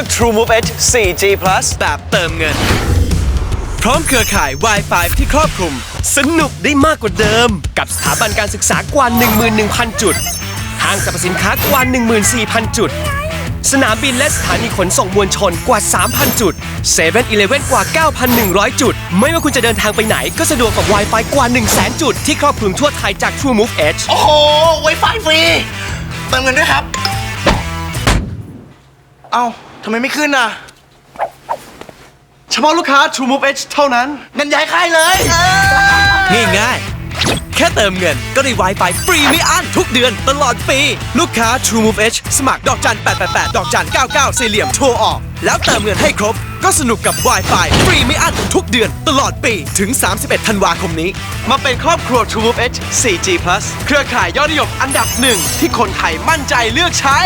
อก TrueMove Edge 4G Plus แบบเติมเงิน พร้อมเครือข่าย Wi-Fi ที่ครอบคลุม สนุกได้มากกว่าเดิม กับสถาบันการศึกษากว่า 11,000 จุด ห้างสรรพสินค้ากว่า 14,000 จุด สนามบินและสถานีขนส่งมวลชนกว่า 3,000 จุด7 e เ e ่ e อกว่า 9,100 จุด ไม่ว่าคุณจะเดินทางไปไหนก็สะดวกกับ Wi-Fi กว่า 100,000 จุด ที่ครอบคลุมทั่วไทยจาก TrueMove Edge โอ้โหไวไฟฟรีเติมเงินด้วยครับ เอ้าทำไมไม่ขึ้นอะเฉพาะลูกค้า TrueMove Edge เท่านั้นงั้นย้ายค่ายเลย ง่ายๆ แค่เติมเงินก็ได้ Wi-Fi ฟรีไม่อั้นทุกเดือนตลอดปี ลูกค้า TrueMove Edge สมัครดอกจัน 888 ดอกจัน 99 สี่เหลี่ยมโทรออก แล้วเติมเงินให้ครบ ก็สนุกกับ Wi-Fi ฟรีไม่อั้นทุกเดือนตลอดปีถึง 31 ธันวาคมนี้ มาเป็นครอบครัว TrueMove Edge 4G Plus เครือข่ายยอดนิยมอันดับหนึ่งที่คนไทยมั่นใจเลือกใช้